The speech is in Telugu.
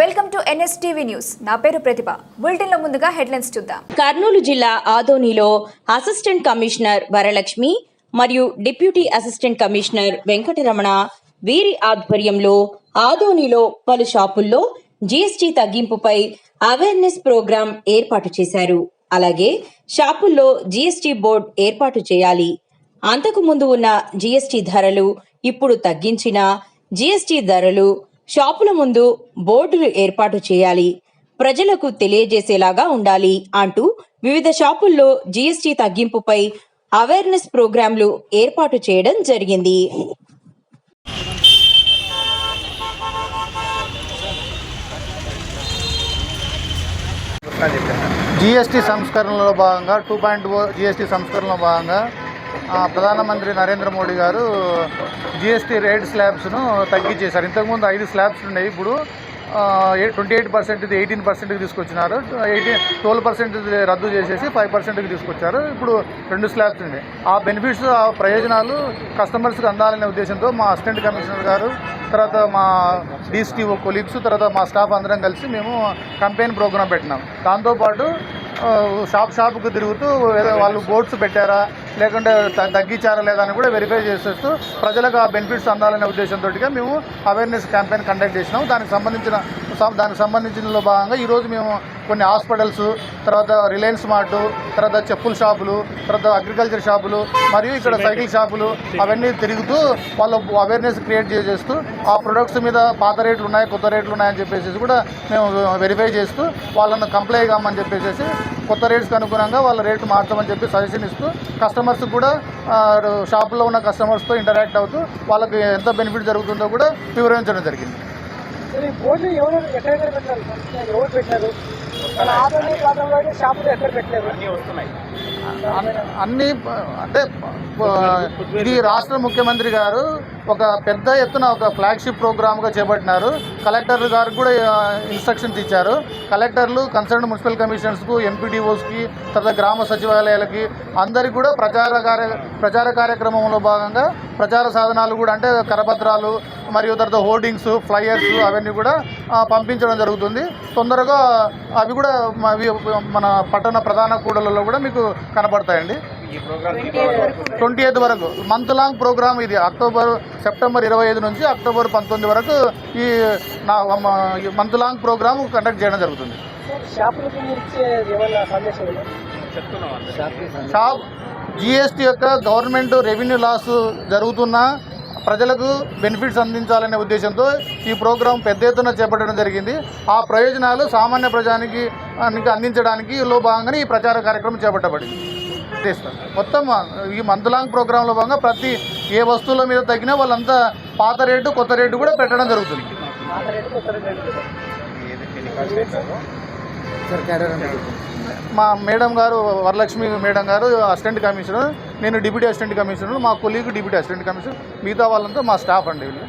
Welcome to NSTV news. నా పేరు ప్రతిభ. బులెటిన్లో ముందుగా హెడ్లైన్స్ చూద్దాం. కర్నూలు జిల్లా ఆదోనిలో అసిస్టెంట్ కమిషనర్ వరలక్ష్మి మరియు డిప్యూటీ అసిస్టెంట్ కమిషనర్ వెంకటరమణ వీరి ఆధ్వర్యంలో ఆదోనిలో పలు షాపుల్లో జీఎస్టీ తగ్గింపుపై అవేర్నెస్ ప్రోగ్రాం ఏర్పాటు చేశారు. అలాగే షాపుల్లో జీఎస్టీ బోర్డు ఏర్పాటు చేయాలి. అంతకు ముందు ఉన్న జీఎస్టీ ధరలు ఇప్పుడు తగ్గించిన జీఎస్టీ ధరలు షాపుల ముందు బోర్డులు ఏర్పాటు చేయాలి. ప్రజలకు తెలియజేసేలాగా ఉండాలి అంటూ వివిధ షాపుల్లో జీఎస్టీ తగ్గింపుపై అవేర్నెస్ ప్రోగ్రాంలు ఏర్పాటు చేయడం జరిగింది. జీఎస్టీ సంస్కరణలో భాగంగా టూ పాయింట్ oh జీఎస్టీ సంస్కరణలో భాగంగా ప్రధానమంత్రి నరేంద్ర మోడీ గారు జిఎస్టీ రేట్ స్లాబ్స్ను తగ్గించేశారు. ఇంతకుముందు ఐదు స్లాబ్స్ ఉన్నాయి. ఇప్పుడు ట్వంటీ ఎయిట్ పర్సెంట్ది ఎయిటీన్ పర్సెంట్కి తీసుకొచ్చినారు. ఎయిటీన్ ట్వెల్వ్ పర్సెంట్ రద్దు చేసేసి ఫైవ్ పర్సెంట్కి తీసుకొచ్చారు. ఇప్పుడు రెండు స్లాబ్స్ ఉన్నాయి. ఆ బెనిఫిట్స్ ఆ ప్రయోజనాలు కస్టమర్స్కి అందాలనే ఉద్దేశంతో మా అసిస్టెంట్ కమిషనర్ గారు తర్వాత మా డీసీటీఓ కొలీగ్స్ తర్వాత మా స్టాఫ్ అందరం కలిసి మేము కంపెయిన్ ప్రోగ్రామ్ పెట్టినాం. దాంతోపాటు షాప్ షాప్కు తిరుగుతూ వాళ్ళు బోర్డ్స్ పెట్టారా లేకుంటే తగ్గించారా లేదా అని కూడా వెరిఫై చేసేస్తూ ప్రజలకు ఆ బెనిఫిట్స్ అందాలనే ఉద్దేశంతో మేము అవేర్నెస్ క్యాంపెయిన్ కండక్ట్ చేసినాం. దానికి సంబంధించిన దానికి సంబంధించిన భాగంగా ఈరోజు మేము కొన్ని హాస్పిటల్స్ తర్వాత రిలయన్స్ మార్ట్ తర్వాత చెప్పుల షాపులు తర్వాత అగ్రికల్చర్ షాపులు మరియు ఇక్కడ సైకిల్ షాపులు అవన్నీ తిరుగుతూ వాళ్ళ అవేర్నెస్ క్రియేట్ చేసేస్తూ ఆ ప్రొడక్ట్స్ మీద పాత రేట్లు ఉన్నాయి కొత్త రేట్లు ఉన్నాయని చెప్పేసి కూడా మేము వెరిఫై చేస్తూ వాళ్ళని కంప్లై కామని చెప్పేసి కొత్త రేట్స్కి అనుగుణంగా వాళ్ళ రేట్లు మార్చమని చెప్పి సజెషన్ ఇస్తూ కస్టమర్స్ కూడా షాపులో ఉన్న కస్టమర్స్తో ఇంటరాక్ట్ అవుతూ వాళ్ళకి ఎంత బెనిఫిట్ జరుగుతుందో కూడా వివరించడం జరిగింది. బోర్డు ఎవరు ఎక్కడెక్కడ పెట్టారు? సార్? ఎవరు పెట్టారు? మన అయితే షాపులు ఎక్కడ పెట్టలేదు అన్ని అంటే ఇది రాష్ట్ర ముఖ్యమంత్రి గారు ఒక పెద్ద ఎత్తున ఒక ఫ్లాగ్షిప్ ప్రోగ్రామ్గా చేపట్టినారు. కలెక్టర్ గారికి కూడా ఇన్స్ట్రక్షన్స్ ఇచ్చారు. కలెక్టర్లు కన్సర్న్ మున్సిపల్ కమిషనర్స్కు ఎంపీడీఓస్కి తర్వాత గ్రామ సచివాలయాలకి అందరికి కూడా ప్రచార కార్య ప్రచార కార్యక్రమంలో భాగంగా ప్రచార సాధనాలు కూడా అంటే కరపత్రాలు మరియు తర్వాత హోర్డింగ్స్ ఫ్లయర్స్ అవన్నీ కూడా పంపించడం జరుగుతుంది. తొందరగా అవి కూడా అవి మన పట్టణ ప్రధాన కూడలలో కూడా మీకు కనబడతాయండి ట్వంటీ ఎయిత్ వరకు. మంత్ లాంగ్ ప్రోగ్రామ్ ఇది. అక్టోబర్ సెప్టెంబర్ ఇరవై ఐదు నుంచి అక్టోబర్ పంతొమ్మిది వరకు ఈ నా మంత్ లాంగ్ ప్రోగ్రామ్ కండక్ట్ చేయడం జరుగుతుంది? షాప్ జిఎస్టీ యొక్క గవర్నమెంట్ రెవెన్యూ లాస్ జరుగుతున్నా ప్రజలకు బెనిఫిట్స్ అందించాలనే ఉద్దేశంతో ఈ ప్రోగ్రాం పెద్ద ఎత్తున చేపట్టడం జరిగింది. ఆ ప్రయోజనాలు సామాన్య ప్రజానికి అందించడానికి లో భాగంగానే ఈ ప్రచార కార్యక్రమం చేపట్టబడింది. చేస్తాం మొత్తం ఈ మంత్ లాంగ్ ప్రోగ్రాంలో భాగంగా ప్రతి ఏ వస్తువుల మీద తగ్గినా వాళ్ళంతా పాత రేటు కొత్త రేటు కూడా పెట్టడం జరుగుతుంది. మా మేడం గారు వరలక్ష్మి మేడం గారు అసిస్టెంట్ కమిషనర్ నేను డిప్యూటీ అసిస్టెంట్ కమిషనర్ మా కొలీగ్ డిప్యూటీ అసిస్టెంట్ కమిషనర్ మిగతా వాళ్ళంతా మా స్టాఫ్ అండి వీళ్ళు.